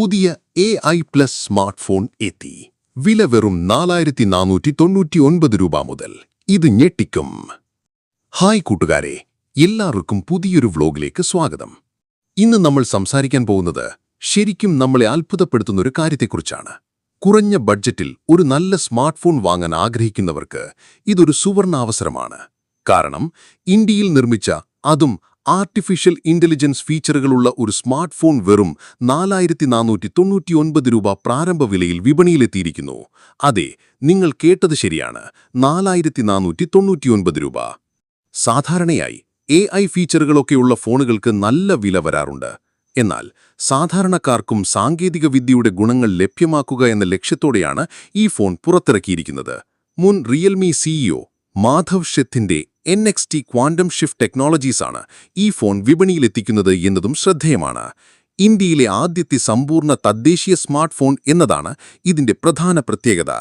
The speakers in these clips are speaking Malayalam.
പുതിയ A I plus smart phone എത്തി. വില വെറും നാലായിരത്തി നാനൂറ്റി തൊണ്ണൂറ്റി ഒൻപത് രൂപ മുതൽ. ഇത് ഞെട്ടിക്കും. ഹായ് കൂട്ടുകാരെ എല്ലാവർക്കും പുതിയൊരു വ്ലോഗിലേക്ക് സ്വാഗതം. ഇന്ന് നമ്മൾ സംസാരിക്കാൻ പോകുന്നത് ശരിക്കും നമ്മളെ അത്ഭുതപ്പെടുത്തുന്ന ഒരു കാര്യത്തെക്കുറിച്ചാണ്. കുറഞ്ഞ ബഡ്ജറ്റിൽ ഒരു നല്ല സ്മാർട്ട് ഫോൺ വാങ്ങാൻ ആഗ്രഹിക്കുന്നവർക്ക് ഇതൊരു സുവർണാവസരമാണ്. കാരണം ഇന്ത്യയിൽ നിർമ്മിച്ച അതും ആർട്ടിഫിഷ്യൽ ഇന്റലിജൻസ് ഫീച്ചറുകളുള്ള ഒരു സ്മാർട്ട് ഫോൺ വെറും നാലായിരത്തി നാനൂറ്റി തൊണ്ണൂറ്റിയൊൻപത് രൂപ പ്രാരംഭ വിലയിൽ വിപണിയിലെത്തിയിരിക്കുന്നു. അതെ നിങ്ങൾ കേട്ടത് ശരിയാണ്. നാലായിരത്തി നാനൂറ്റി തൊണ്ണൂറ്റിയൊൻപത് രൂപ. സാധാരണയായി എ ഐ ഫീച്ചറുകളൊക്കെയുള്ള ഫോണുകൾക്ക് നല്ല വില വരാറുണ്ട്. എന്നാൽ സാധാരണക്കാർക്കും സാങ്കേതികവിദ്യയുടെ ഗുണങ്ങൾ ലഭ്യമാക്കുക എന്ന ലക്ഷ്യത്തോടെയാണ് ഈ ഫോൺ പുറത്തിറക്കിയിരിക്കുന്നത്. മുൻ Realme CEO Madhav ഷെത്തിന്റെ N X T quantum shift ടെക്നോളജീസാണ് ഈ ഫോൺ വിപണിയിലെത്തിക്കുന്നത് എന്നതും ശ്രദ്ധേയമാണ്. ഇന്ത്യയിലെ ആദ്യത്തെ സമ്പൂർണ തദ്ദേശീയ സ്മാർട്ട് ഫോൺ എന്നതാണ് ഇതിന്റെ പ്രധാന പ്രത്യേകത.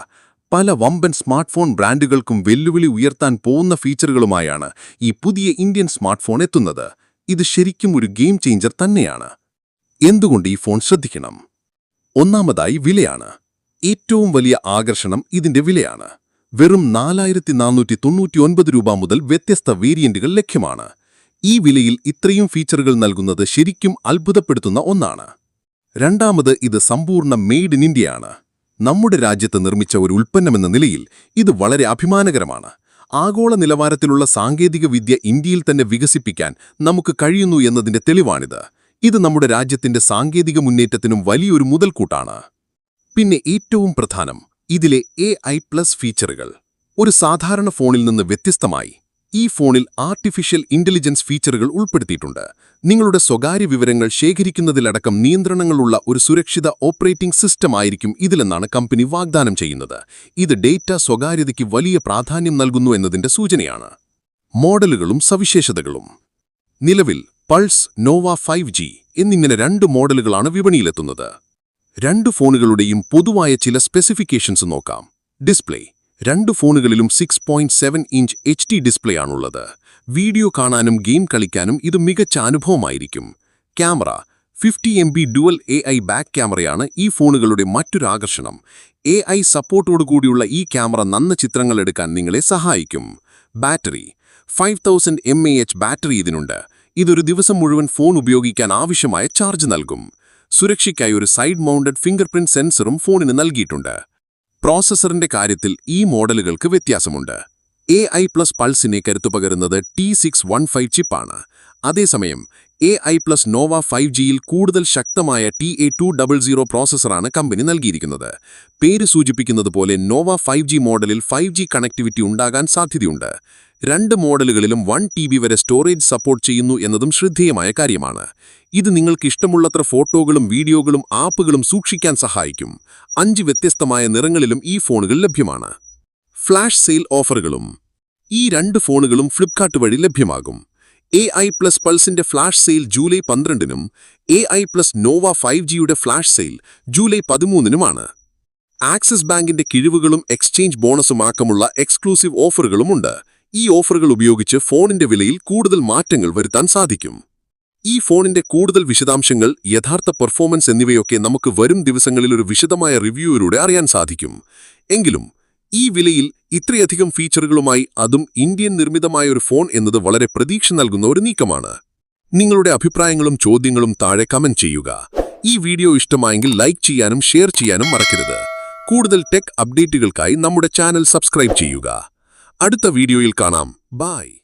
പല വമ്പൻ സ്മാർട്ട് ഫോൺ ബ്രാൻഡുകൾക്കും വെല്ലുവിളി ഉയർത്താൻ പോകുന്ന ഫീച്ചറുകളുമായാണ് ഈ പുതിയ ഇന്ത്യൻ സ്മാർട്ട് ഫോൺ എത്തുന്നത്. ഇത് ശരിക്കും ഒരു ഗെയിം ചേഞ്ചർ തന്നെയാണ്. എന്തുകൊണ്ട് ഈ ഫോൺ ശ്രദ്ധിക്കണം? ഒന്നാമതായി വിലയാണ്. ഏറ്റവും വലിയ ആകർഷണം ഇതിന്റെ വിലയാണ്. വെറും നാലായിരത്തി നാനൂറ്റി തൊണ്ണൂറ്റി ഒൻപത് രൂപ മുതൽ വ്യത്യസ്ത വേരിയന്റുകൾ ലഭ്യമാണ്. ഈ വിലയിൽ ഇത്രയും ഫീച്ചറുകൾ നൽകുന്നത് ശരിക്കും അത്ഭുതപ്പെടുത്തുന്ന ഒന്നാണ്. രണ്ടാമത് ഇത് സമ്പൂർണ മെയ്ഡ് ഇൻ ഇന്ത്യയാണ്. നമ്മുടെ രാജ്യത്ത് നിർമ്മിച്ച ഒരു ഉൽപ്പന്നമെന്ന നിലയിൽ ഇത് വളരെ അഭിമാനകരമാണ്. ആഗോള നിലവാരത്തിലുള്ള സാങ്കേതിക വിദ്യ ഇന്ത്യയിൽ തന്നെ വികസിപ്പിക്കാൻ നമുക്ക് കഴിയുന്നു എന്നതിന്റെ തെളിവാണിത്. ഇത് നമ്മുടെ രാജ്യത്തിന്റെ സാങ്കേതിക മുന്നേറ്റത്തിനും വലിയൊരു മുതൽക്കൂട്ടാണ്. പിന്നെ ഏറ്റവും പ്രധാനം ഇതിലെ എ ഐ പ്ലസ് ഫീച്ചറുകൾ ഒരു സാധാരണ ഫോണിൽ നിന്ന് വ്യത്യസ്തമായി ഈ ഫോണിൽ ആർട്ടിഫിഷ്യൽ ഇന്റലിജൻസ് ഫീച്ചറുകൾ ഉൾപ്പെടുത്തിയിട്ടുണ്ട്. നിങ്ങളുടെ സ്വകാര്യ വിവരങ്ങൾ ശേഖരിക്കുന്നതിലടക്കം നിയന്ത്രണങ്ങളുള്ള ഒരു സുരക്ഷിത ഓപ്പറേറ്റിംഗ് സിസ്റ്റം ആയിരിക്കും ഇതിലെന്നാണ് കമ്പനി വാഗ്ദാനം ചെയ്യുന്നത്. ഇത് ഡേറ്റ സ്വകാര്യതയ്ക്ക് വലിയ പ്രാധാന്യം നൽകുന്നു എന്നതിന്റെ സൂചനയാണ്. മോഡലുകളും സവിശേഷതകളും. നിലവിൽ പൾസ് നോവ ഫൈവ് ജി എന്നിങ്ങനെ രണ്ട് മോഡലുകളാണ് വിപണിയിലെത്തുന്നത്. രണ്ട് ഫോണുകളുടെയും പൊതുവായ ചില സ്പെസിഫിക്കേഷൻസ് നോക്കാം. ഡിസ്പ്ലേ രണ്ട് ഫോണുകളിലും six point seven inch H D display ആണുള്ളത്. വീഡിയോ കാണാനും ഗെയിം കളിക്കാനും ഇത് മികച്ച അനുഭവമായിരിക്കും. Camera fifty M B dual A I back ക്യാമറയാണ് ഈ ഫോണുകളുടെ മറ്റൊരു ആകർഷണം. എ ഐ സപ്പോർട്ടോടുകൂടിയുള്ള ഈ ക്യാമറ നന്ന ചിത്രങ്ങൾ എടുക്കാൻ നിങ്ങളെ സഹായിക്കും. Battery five thousand M A H battery ഇതിനുണ്ട്. ഇതൊരു ദിവസം മുഴുവൻ ഫോൺ ഉപയോഗിക്കാൻ ആവശ്യമായ ചാർജ് നൽകും. സുരക്ഷയ്ക്കായി ഒരു സൈഡ് മൗണ്ടഡ് ഫിംഗർ പ്രിന്റ് സെൻസറും ഫോണിന് നൽകിയിട്ടുണ്ട്. പ്രോസസറിന്റെ കാര്യത്തിൽ ഈ മോഡലുകൾക്ക് വ്യത്യാസമുണ്ട്. എ ഐ പ്ലസ് പൾസിനെ കരുത്തുപകരുന്നത് ടി സിക്സ് വൺ ഫൈവ് ചിപ്പാണ്. അതേസമയം A I plus Nova five ജിയിൽ കൂടുതൽ ശക്തമായ T A two double zero പ്രോസസ്സറാണ് company നൽകിയിരിക്കുന്നത്. പേര് സൂചിപ്പിക്കുന്നത് പോലെ നോവ ഫൈവ് ജി മോഡലിൽ ഫൈവ് ജി കണക്ടിവിറ്റി ഉണ്ടാകാൻ സാധ്യതയുണ്ട്. രണ്ട് മോഡലുകളിലും വൺ ടി ബി വരെ സ്റ്റോറേജ് സപ്പോർട്ട് ചെയ്യുന്നു എന്നതും ശ്രദ്ധേയമായ കാര്യമാണ്. ഇത് നിങ്ങൾക്ക് ഇഷ്ടമുള്ളത്ര ഫോട്ടോകളും വീഡിയോകളും ആപ്പുകളും സൂക്ഷിക്കാൻ സഹായിക്കും. അഞ്ച് വ്യത്യസ്തമായ നിറങ്ങളിലും ഈ ഫോണുകൾ ലഭ്യമാണ്. ഫ്ലാഷ് സെയിൽ ഓഫറുകളും ഈ രണ്ട് ഫോണുകളും ഫ്ലിപ്കാർട്ട് വഴി ലഭ്യമാകും. എ ഐ പ്ലസ് പൾസിന്റെ flash sale July പന്ത്രണ്ടിനും A I plus Nova five ജിയുടെ ഫ്ലാഷ് സെയിൽ ജൂലൈ പതിമൂന്നിനുമാണ്. ആക്സിസ് ബാങ്കിന്റെ കിഴിവുകളും എക്സ്ചേഞ്ച് ബോണസുമാക്കമുള്ള എക്സ്ക്ലൂസീവ് ഓഫറുകളുമുണ്ട്. ഈ ഓഫറുകൾ ഉപയോഗിച്ച് ഫോണിന്റെ വിലയിൽ കൂടുതൽ മാറ്റങ്ങൾ വരുത്താൻ സാധിക്കും. ഈ ഫോണിന്റെ കൂടുതൽ വിശദാംശങ്ങൾ യഥാർത്ഥ പെർഫോമൻസ് എന്നിവയൊക്കെ നമുക്ക് വരും ദിവസങ്ങളിൽ ഒരു വിശദമായ റിവ്യൂയിലൂടെ അറിയാൻ സാധിക്കും. എങ്കിലും ഈ വിലയിൽ ഇത്രയധികം ഫീച്ചറുകളുമായി അതും ഇന്ത്യൻ നിർമ്മിതമായ ഒരു ഫോൺ എന്നത് വളരെ പ്രതീക്ഷ നൽകുന്ന ഒരു നീക്കമാണ്. നിങ്ങളുടെ അഭിപ്രായങ്ങളും ചോദ്യങ്ങളും താഴെ കമന്റ് ചെയ്യുക. ഈ വീഡിയോ ഇഷ്ടമായെങ്കിൽ ലൈക്ക് ചെയ്യാനും ഷെയർ ചെയ്യാനും മറക്കരുത്. കൂടുതൽ ടെക് അപ്ഡേറ്റുകൾക്കായി നമ്മുടെ ചാനൽ സബ്സ്ക്രൈബ് ചെയ്യുക. അടുത്ത വീഡിയോയിൽ കാണാം. ബായ്